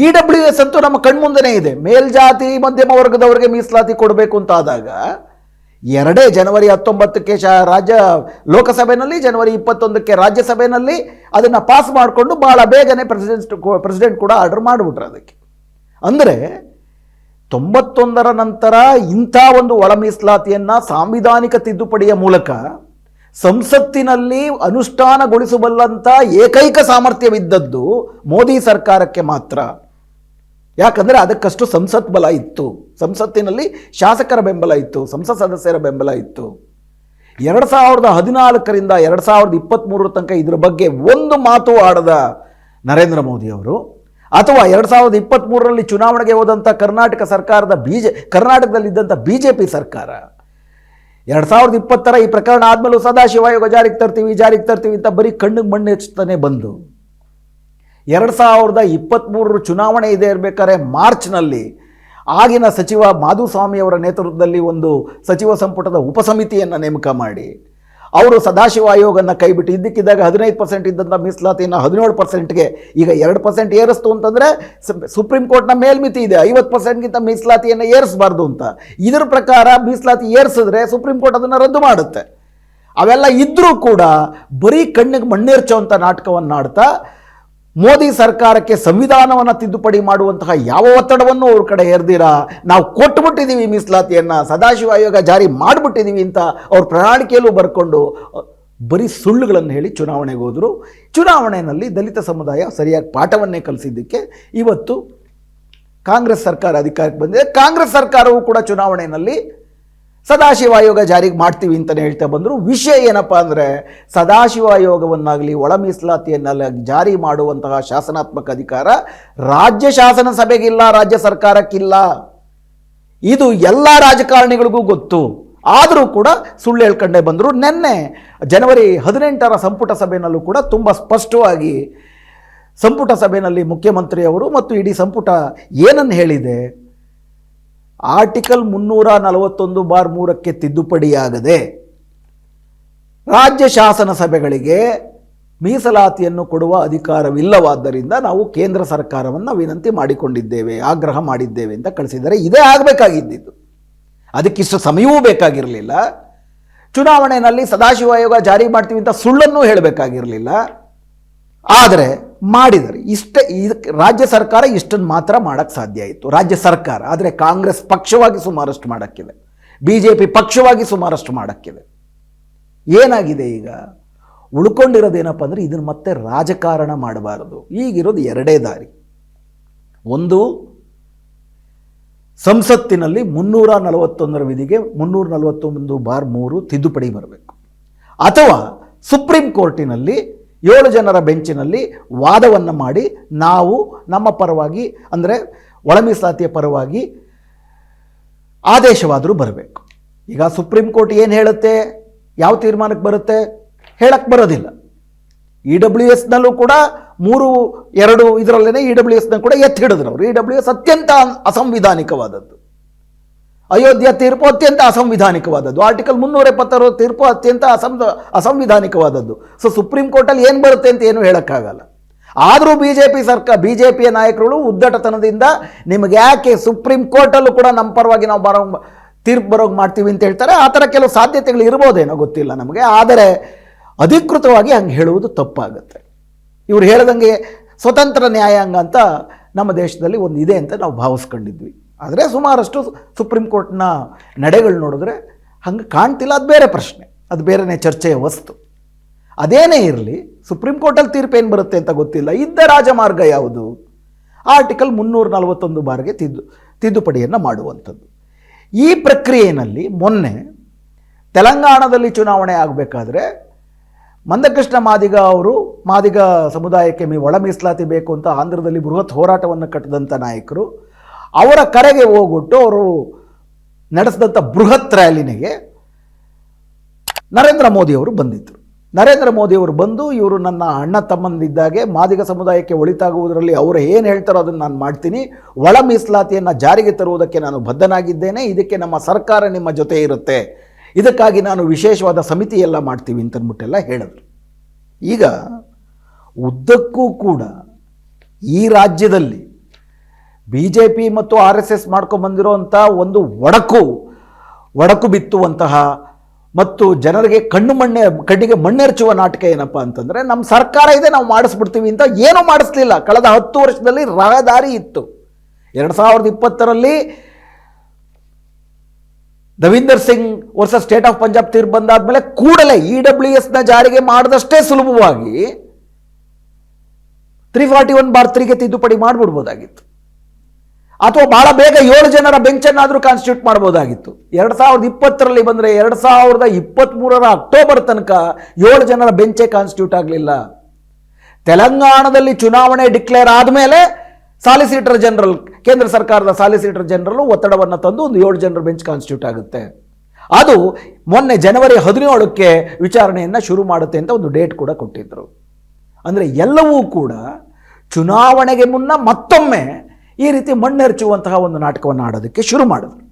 E W S ಅಂತೂ ನಮ್ಮ ಕಣ್ಮುಂದೆನೇ ಇದೆ. ಮೇಲ್ಜಾತಿ ಮಧ್ಯಮ ವರ್ಗದವರಿಗೆ ಮೀಸಲಾತಿ ಕೊಡಬೇಕು ಅಂತ ಆದಾಗ ಎರಡೇ ಜನವರಿ ಹತ್ತೊಂಬತ್ತಕ್ಕೆ ಶಾ ರಾಜ್ಯ ಲೋಕಸಭೆಯಲ್ಲಿ ಜನವರಿ ಇಪ್ಪತ್ತೊಂದಕ್ಕೆ ರಾಜ್ಯಸಭೆಯಲ್ಲಿ ಅದನ್ನು ಪಾಸ್ ಮಾಡಿಕೊಂಡು ಭಾಳ ಬೇಗನೆ ಪ್ರೆಸಿಡೆಂಟ್ ಪ್ರೆಸಿಡೆಂಟ್ ಕೂಡ ಆರ್ಡರ್ ಮಾಡಿಬಿಟ್ರು ಅದಕ್ಕೆ. ಅಂದರೆ, ತೊಂಬತ್ತೊಂದರ ನಂತರ ಇಂಥ ಒಂದು ಒಳ ಮೀಸಲಾತಿಯನ್ನು ಸಾಂವಿಧಾನಿಕ ತಿದ್ದುಪಡಿಯ ಮೂಲಕ ಸಂಸತ್ತಿನಲ್ಲಿ ಅನುಷ್ಠಾನಗೊಳಿಸಬಲ್ಲಂಥ ಏಕೈಕ ಸಾಮರ್ಥ್ಯವಿದ್ದದ್ದು ಮೋದಿ ಸರ್ಕಾರಕ್ಕೆ ಮಾತ್ರ. ಯಾಕಂದರೆ ಅದಕ್ಕಷ್ಟು ಸಂಸತ್ ಬಲ ಇತ್ತು. ಸಂಸತ್ತಿನಲ್ಲಿ ಶಾಸಕರ ಬೆಂಬಲ ಇತ್ತು, ಸಂಸತ್ ಸದಸ್ಯರ ಬೆಂಬಲ ಇತ್ತು. ಎರಡು ಸಾವಿರದ ಹದಿನಾಲ್ಕರಿಂದ ಎರಡು ಸಾವಿರದ ಇಪ್ಪತ್ತ್ಮೂರರ ತನಕ ಇದರ ಬಗ್ಗೆ ಒಂದು ಮಾತು ಆಡದ ನರೇಂದ್ರ ಮೋದಿಯವರು ಅಥವಾ ಎರಡು ಸಾವಿರದ ಇಪ್ಪತ್ತ್ಮೂರರಲ್ಲಿ ಚುನಾವಣೆಗೆ ಹೋದಂಥ ಕರ್ನಾಟಕ ಸರ್ಕಾರದ ಬಿ ಜೆ ಕರ್ನಾಟಕದಲ್ಲಿದ್ದಂಥ ಬಿ ಜೆ ಪಿ ಸರ್ಕಾರ. ಎರಡು ಸಾವಿರದ ಇಪ್ಪತ್ತರ ಈ ಪ್ರಕರಣ ಆದಮೇಲೂ ಸದಾಶಿವಾಯೋಗ ಜಾರಿಗೆ ತರ್ತೀವಿ ಜಾರಿಗೆ ತರ್ತೀವಿ ಅಂತ ಬರೀ ಕಣ್ಣಿಗೆ ಮಣ್ಣು ಹೆಚ್ಚುತ್ತಾನೆ ಬಂದು. ಎರಡು ಸಾವಿರದ ಇಪ್ಪತ್ತ್ಮೂರರ ಚುನಾವಣೆ ಇದೆ ಇರಬೇಕಾದ್ರೆ ಮಾರ್ಚ್ನಲ್ಲಿ ಆಗಿನ ಸಚಿವ ಮಾಧುಸ್ವಾಮಿಯವರ ನೇತೃತ್ವದಲ್ಲಿ ಒಂದು ಸಚಿವ ಸಂಪುಟದ ಉಪಸಮಿತಿಯನ್ನು ನೇಮಕ ಮಾಡಿ. ಅವರು ಸದಾಶಿವ ಆಯೋಗನ ಕೈಬಿಟ್ಟು ಇದ್ದಕ್ಕಿದ್ದಾಗ ಹದಿನೈದು ಪರ್ಸೆಂಟ್ ಇದ್ದಂಥ ಮೀಸಲಾತಿಯನ್ನು ಹದಿನೇಳು ಪರ್ಸೆಂಟ್ಗೆ ಈಗ ಎರಡು ಪರ್ಸೆಂಟ್ ಏರಿಸ್ತು ಅಂತಂದರೆ ಸುಪ್ರೀಂ ಕೋರ್ಟ್ನ ಮೇಲ್ಮಿತಿ ಇದೆ. ಐವತ್ತು ಪರ್ಸೆಂಟ್ಗಿಂತ ಮೀಸಲಾತಿಯನ್ನು ಏರಿಸಬಾರ್ದು ಅಂತ. ಇದರ ಪ್ರಕಾರ ಮೀಸಲಾತಿ ಏರಿಸಿದ್ರೆ ಸುಪ್ರೀಂ ಕೋರ್ಟ್ ಅದನ್ನು ರದ್ದು ಮಾಡುತ್ತೆ. ಅವೆಲ್ಲ ಇದ್ದರೂ ಕೂಡ ಬರೀ ಕಣ್ಣಿಗೆ ಮಣ್ಣೇರ್ಚೋಂಥ ನಾಟಕವನ್ನು ಆಡ್ತಾ ಮೋದಿ ಸರ್ಕಾರಕ್ಕೆ ಸಂವಿಧಾನವನ್ನು ತಿದ್ದುಪಡಿ ಮಾಡುವಂತಹ ಯಾವ ಒತ್ತಡವನ್ನು ಅವ್ರ ಕಡೆ ಹೇರ್ದಿರಾ? ನಾವು ಕೊಟ್ಬಿಟ್ಟಿದ್ದೀವಿ ಮೀಸಲಾತಿಯನ್ನು, ಸದಾಶಿವ ಆಯೋಗ ಜಾರಿ ಮಾಡಿಬಿಟ್ಟಿದ್ದೀವಿ ಅಂತ ಅವ್ರ ಪ್ರಣಾಳಿಕೆಯಲ್ಲೂ ಬರ್ಕೊಂಡು, ಬರೀ ಸುಳ್ಳುಗಳನ್ನು ಹೇಳಿ ಚುನಾವಣೆಗೆ ಹೋದರು. ಚುನಾವಣೆಯಲ್ಲಿ ದಲಿತ ಸಮುದಾಯ ಸರಿಯಾಗಿ ಪಾಠವನ್ನೇ ಕಲಿಸಿದ್ದಕ್ಕೆ ಇವತ್ತು ಕಾಂಗ್ರೆಸ್ ಸರ್ಕಾರ ಅಧಿಕಾರಕ್ಕೆ ಬಂದಿದೆ. ಕಾಂಗ್ರೆಸ್ ಸರ್ಕಾರವು ಕೂಡ ಚುನಾವಣೆಯಲ್ಲಿ ಸದಾಶಿವ ಆಯೋಗ ಜಾರಿಗೆ ಮಾಡ್ತೀವಿ ಅಂತಲೇ ಹೇಳ್ತಾ ಬಂದರು. ವಿಷಯ ಏನಪ್ಪ ಅಂದರೆ ಸದಾಶಿವ ಆಯೋಗವನ್ನಾಗಲಿ ಒಳ ಮೀಸಲಾತಿಯನ್ನೆಲ್ಲ ಜಾರಿ ಮಾಡುವಂತಹ ಶಾಸನಾತ್ಮಕ ಅಧಿಕಾರ ರಾಜ್ಯ ಶಾಸನ ಸಭೆಗಿಲ್ಲ, ರಾಜ್ಯ ಸರ್ಕಾರಕ್ಕಿಲ್ಲ. ಇದು ಎಲ್ಲ ರಾಜಕಾರಣಿಗಳಿಗೂ ಗೊತ್ತು. ಆದರೂ ಕೂಡ ಸುಳ್ಳು ಹೇಳ್ಕೊಂಡೇ ಬಂದರು. ನಿನ್ನೆ ಜನವರಿ ಹದಿನೆಂಟರ ಸಂಪುಟ ಸಭೆಯಲ್ಲೂ ಕೂಡ ತುಂಬ ಸ್ಪಷ್ಟವಾಗಿ ಸಂಪುಟ ಸಭೆಯಲ್ಲಿ ಮುಖ್ಯಮಂತ್ರಿಯವರು ಮತ್ತು ಇಡೀ ಸಂಪುಟ ಏನನ್ನು ಹೇಳಿದೆ? ಆರ್ಟಿಕಲ್ ಮುನ್ನೂರ ನಲವತ್ತೊಂದು ಬಾರ್ ಮೂರಕ್ಕೆ ತಿದ್ದುಪಡಿಯಾಗದೆ ರಾಜ್ಯ ಶಾಸನ ಸಭೆಗಳಿಗೆ ಮೀಸಲಾತಿಯನ್ನು ಕೊಡುವ ಅಧಿಕಾರವಿಲ್ಲವಾದ್ದರಿಂದ ನಾವು ಕೇಂದ್ರ ಸರ್ಕಾರವನ್ನು ವಿನಂತಿ ಮಾಡಿಕೊಂಡಿದ್ದೇವೆ, ಆಗ್ರಹ ಮಾಡಿದ್ದೇವೆ ಅಂತ ಕಳಿಸಿದರೆ ಇದೇ ಆಗಬೇಕಾಗಿದ್ದಿದ್ದು. ಅದಕ್ಕಿಷ್ಟು ಸಮಯವೂ ಬೇಕಾಗಿರಲಿಲ್ಲ. ಚುನಾವಣೆಯಲ್ಲಿ ಸದಾಶಿವ ಆಯೋಗ ಜಾರಿ ಮಾಡ್ತೀವಿ ಅಂತ ಸುಳ್ಳನ್ನು ಹೇಳಬೇಕಾಗಿರಲಿಲ್ಲ. ಆದರೆ ಮಾಡಿದ್ದಾರೆ ಇಷ್ಟೇ ಇದಕ್ಕೆ ರಾಜ್ಯ ಸರ್ಕಾರ ಇಷ್ಟನ್ನು ಮಾತ್ರ ಮಾಡೋಕ್ಕೆ ಸಾಧ್ಯ ಆಯಿತು. ರಾಜ್ಯ ಸರ್ಕಾರ. ಆದರೆ ಕಾಂಗ್ರೆಸ್ ಪಕ್ಷವಾಗಿ ಸುಮಾರಷ್ಟು ಮಾಡೋಕ್ಕಿದೆ. ಬಿ ಜೆ ಪಿ ಪಕ್ಷವಾಗಿ ಸುಮಾರಷ್ಟು ಮಾಡೋಕ್ಕಿದೆ. ಏನಾಗಿದೆ ಈಗ? ಉಳ್ಕೊಂಡಿರೋದೇನಪ್ಪ ಅಂದರೆ ಇದನ್ನು ಮತ್ತೆ ರಾಜಕಾರಣ ಮಾಡಬಾರದು. ಈಗಿರೋದು ಎರಡೇ ದಾರಿ. ಒಂದು, ಸಂಸತ್ತಿನಲ್ಲಿ ಮುನ್ನೂರ ನಲವತ್ತೊಂದರ ವಿಧಿಗೆ ಮುನ್ನೂರ ನಲವತ್ತೊಂದು ಬಾರ್ ಮೂರು ತಿದ್ದುಪಡಿ ಬರಬೇಕು. ಅಥವಾ ಸುಪ್ರೀಂ ಕೋರ್ಟಿನಲ್ಲಿ ಏಳು ಜನರ ಬೆಂಚಿನಲ್ಲಿ ವಾದವನ್ನು ಮಾಡಿ ನಾವು ನಮ್ಮ ಪರವಾಗಿ, ಅಂದರೆ ಒಳ ಮೀಸಲಾತಿಯ ಪರವಾಗಿ ಆದೇಶವಾದರೂ ಬರಬೇಕು. ಈಗ ಸುಪ್ರೀಂ ಕೋರ್ಟ್ ಏನು ಹೇಳುತ್ತೆ? ಯಾವ ತೀರ್ಮಾನಕ್ಕೆ ಬರುತ್ತೆ? ಹೇಳಕ್ಕೆ ಬರೋದಿಲ್ಲ. ಇ ಡಬ್ಲ್ಯೂ ಎಸ್ನಲ್ಲೂ ಕೂಡ ಮೂರು, ಎರಡು ಇದರಲ್ಲೇ ಇ ಡಬ್ಲ್ಯೂ ಎಸ್ನ ಕೂಡ ಎತ್ತಿ ಹಿಡಿದ್ರು ಅವರು. ಇ ಡಬ್ಲ್ಯೂ ಎಸ್ ಅತ್ಯಂತ ಅಸಂವಿಧಾನಿಕವಾದದ್ದು. ಅಯೋಧ್ಯ ತೀರ್ಪು ಅತ್ಯಂತ ಅಸಂವಿಧಾನಿಕವಾದದ್ದು. ಆರ್ಟಿಕಲ್ ಮುನ್ನೂರ ಎಪ್ಪತ್ತಾರು ತೀರ್ಪು ಅತ್ಯಂತ ಅಸಂ ಅಸಂವಿಧಾನಿಕವಾದದ್ದು. ಸೊ ಸುಪ್ರೀಂ ಕೋರ್ಟಲ್ಲಿ ಏನು ಬರುತ್ತೆ ಅಂತ ಏನು ಹೇಳೋಕ್ಕಾಗಲ್ಲ. ಆದರೂ ಬಿ ಜೆ ಪಿ ಸರ್ಕಾರ ಬಿ ಜೆ ಪಿಯ ನಾಯಕರುಗಳು ಉದ್ದಟತನದಿಂದ ನಿಮಗೆ ಯಾಕೆ ಸುಪ್ರೀಂ ಕೋರ್ಟಲ್ಲೂ ಕೂಡ ನಮ್ಮ ಪರವಾಗಿ ನಾವು ಬರೋ, ತೀರ್ಪು ಬರೋಗಿ ಮಾಡ್ತೀವಿ ಅಂತ ಹೇಳ್ತಾರೆ. ಆ ಥರ ಕೆಲವು ಸಾಧ್ಯತೆಗಳು ಇರ್ಬೋದೇನೋ ಗೊತ್ತಿಲ್ಲ ನಮಗೆ. ಆದರೆ ಅಧಿಕೃತವಾಗಿ ಹಂಗೆ ಹೇಳುವುದು ತಪ್ಪಾಗುತ್ತೆ. ಇವ್ರು ಹೇಳ್ದಂಗೆ ಸ್ವತಂತ್ರ ನ್ಯಾಯಾಂಗ ಅಂತ ನಮ್ಮ ದೇಶದಲ್ಲಿ ಒಂದು ಇದೆ ಅಂತ ನಾವು ಭಾವಿಸ್ಕೊಂಡಿದ್ವಿ. ಆದರೆ ಸುಮಾರಷ್ಟು ಸುಪ್ರೀಂ ಕೋರ್ಟ್ನ ನಡೆಗಳು ನೋಡಿದ್ರೆ ಹಂಗೆ ಕಾಣ್ತಿಲ್ಲ, ಅದು ಬೇರೆ ಪ್ರಶ್ನೆ, ಅದು ಬೇರೆನೇ ಚರ್ಚೆಯ ವಸ್ತು. ಅದೇನೇ ಇರಲಿ, ಸುಪ್ರೀಂ ಕೋರ್ಟಲ್ಲಿ ತೀರ್ಪು ಏನು ಬರುತ್ತೆ ಅಂತ ಗೊತ್ತಿಲ್ಲ. ಇದ್ದ ರಾಜಮಾರ್ಗ ಯಾವುದು? ಆರ್ಟಿಕಲ್ ಮುನ್ನೂರ ನಲವತ್ತೊಂದು ಬಾರಿಗೆ ತಿದ್ದು, ತಿದ್ದುಪಡಿಯನ್ನು ಮಾಡುವಂಥದ್ದು. ಈ ಪ್ರಕ್ರಿಯೆಯಲ್ಲಿ ಮೊನ್ನೆ ತೆಲಂಗಾಣದಲ್ಲಿ ಚುನಾವಣೆ ಆಗಬೇಕಾದ್ರೆ ಮಂದಕೃಷ್ಣ ಮಾದಿಗ ಅವರು, ಮಾದಿಗ ಸಮುದಾಯಕ್ಕೆ ಮೀ ಒಳ ಮೀಸಲಾತಿ ಬೇಕು ಅಂತ ಆಂಧ್ರದಲ್ಲಿ ಬೃಹತ್ ಹೋರಾಟವನ್ನು ಕಟ್ಟಿದಂಥ ನಾಯಕರು ಅವರ ಕರೆಗೆ ಹೋಗ್ಬಿಟ್ಟು ಅವರು ನಡೆಸಿದಂಥ ಬೃಹತ್ ರ್ಯಾಲಿನಿಗೆ ನರೇಂದ್ರ ಮೋದಿಯವರು ಬಂದಿದ್ದರು ನರೇಂದ್ರ ಮೋದಿಯವರು ಬಂದು, ಇವರು ನನ್ನ ಅಣ್ಣ ತಮ್ಮಂದಿದ್ದಾಗೆ ಮಾದಿಗ ಸಮುದಾಯಕ್ಕೆ ಒಳಿತಾಗುವುದರಲ್ಲಿ ಅವರು ಏನು ಹೇಳ್ತಾರೋ ಅದನ್ನು ನಾನು ಮಾಡ್ತೀನಿ. ಒಳ ಮೀಸಲಾತಿಯನ್ನು ಜಾರಿಗೆ ತರುವುದಕ್ಕೆ ನಾನು ಬದ್ಧನಾಗಿದ್ದೇನೆ. ಇದಕ್ಕೆ ನಮ್ಮ ಸರ್ಕಾರ ನಿಮ್ಮ ಜೊತೆ ಇರುತ್ತೆ. ಇದಕ್ಕಾಗಿ ನಾನು ವಿಶೇಷವಾದ ಸಮಿತಿ ಎಲ್ಲ ಮಾಡ್ತೀವಿ ಅಂತಂದ್ಬಿಟ್ಟೆಲ್ಲ ಹೇಳಿದ್ರು. ಈಗ ಉದ್ದಕ್ಕೂ ಕೂಡ ಈ ರಾಜ್ಯದಲ್ಲಿ ಬಿ ಜೆ ಪಿ ಮತ್ತು ಆರ್ ಎಸ್ ಎಸ್ ಮಾಡ್ಕೊಂಬಂದಿರೋಂಥ ಒಂದು ಒಡಕು ಒಡಕು ಬಿತ್ತುವಂತಹ ಮತ್ತು ಜನರಿಗೆ ಕಣ್ಣು ಮಣ್ಣೆ, ಕಣ್ಣಿಗೆ ಮಣ್ಣೆರಚುವ ನಾಟಕ ಏನಪ್ಪ ಅಂತಂದರೆ ನಮ್ಮ ಸರ್ಕಾರ ಇದೆ, ನಾವು ಮಾಡಿಸ್ಬಿಡ್ತೀವಿ ಅಂತ ಏನೂ ಮಾಡಿಸ್ಲಿಲ್ಲ. ಕಳೆದ ಹತ್ತು ವರ್ಷದಲ್ಲಿ ರಹದಾರಿ ಇತ್ತು. ಎರಡು ಸಾವಿರದ ಇಪ್ಪತ್ತರಲ್ಲಿ ದವೀಂದರ್ ಸಿಂಗ್ ವರ್ಷ ಸ್ಟೇಟ್ ಆಫ್ ಪಂಜಾಬ್ ತೀರ್ಪು ಬಂದಾದ್ಮೇಲೆ ಕೂಡಲೇ ಇ ಡಬ್ಲ್ಯೂ ಎಸ್ನ ಜಾರಿಗೆ ಮಾಡಿದಷ್ಟೇ ಸುಲಭವಾಗಿ ತ್ರೀ ಫಾರ್ಟಿ ಒನ್ ಬಾರ್ ತ್ರೀಗೆ ತಿದ್ದುಪಡಿ ಮಾಡಿಬಿಡ್ಬೋದಾಗಿತ್ತು. ಅಥವಾ ಬಹಳ ಬೇಗ ಏಳು ಜನರ ಬೆಂಚನ್ನಾದರೂ ಕಾನ್ಸ್ಟಿಟ್ಯೂಟ್ ಮಾಡ್ಬೋದಾಗಿತ್ತು. ಎರಡು ಸಾವಿರದ ಇಪ್ಪತ್ತರಲ್ಲಿ ಬಂದರೆ ಎರಡು ಸಾವಿರದ ಇಪ್ಪತ್ತ್ಮೂರರ ಅಕ್ಟೋಬರ್ ತನಕ ಏಳು ಜನರ ಬೆಂಚೇ ಕಾನ್ಸ್ಟಿಟ್ಯೂಟ್ ಆಗಲಿಲ್ಲ. ತೆಲಂಗಾಣದಲ್ಲಿ ಚುನಾವಣೆ ಡಿಕ್ಲೇರ್ ಆದಮೇಲೆ ಸಾಲಿಸಿಟರ್ ಜನರಲ್, ಕೇಂದ್ರ ಸರ್ಕಾರದ ಸಾಲಿಸಿಟರ್ ಜನರಲ್ ಒತ್ತಡವನ್ನು ತಂದು ಒಂದು ಏಳು ಜನರ ಬೆಂಚ್ ಕಾನ್ಸ್ಟಿಟ್ಯೂಟ್ ಆಗುತ್ತೆ. ಅದು ಮೊನ್ನೆ ಜನವರಿ ಹದಿನೇಳಕ್ಕೆ ವಿಚಾರಣೆಯನ್ನು ಶುರು ಮಾಡುತ್ತೆ ಅಂತ ಒಂದು ಡೇಟ್ ಕೂಡ ಕೊಟ್ಟಿದ್ದರು ಅಂದರೆ ಎಲ್ಲವೂ ಕೂಡ ಚುನಾವಣೆಗೆ ಮುನ್ನ ಮತ್ತೊಮ್ಮೆ ಈ ರೀತಿ ಮಣ್ಣೆರಚುವಂತಹ ಒಂದು ನಾಟಕವನ್ನು ಆಡೋದಕ್ಕೆ ಶುರು ಮಾಡಿದ್ರು.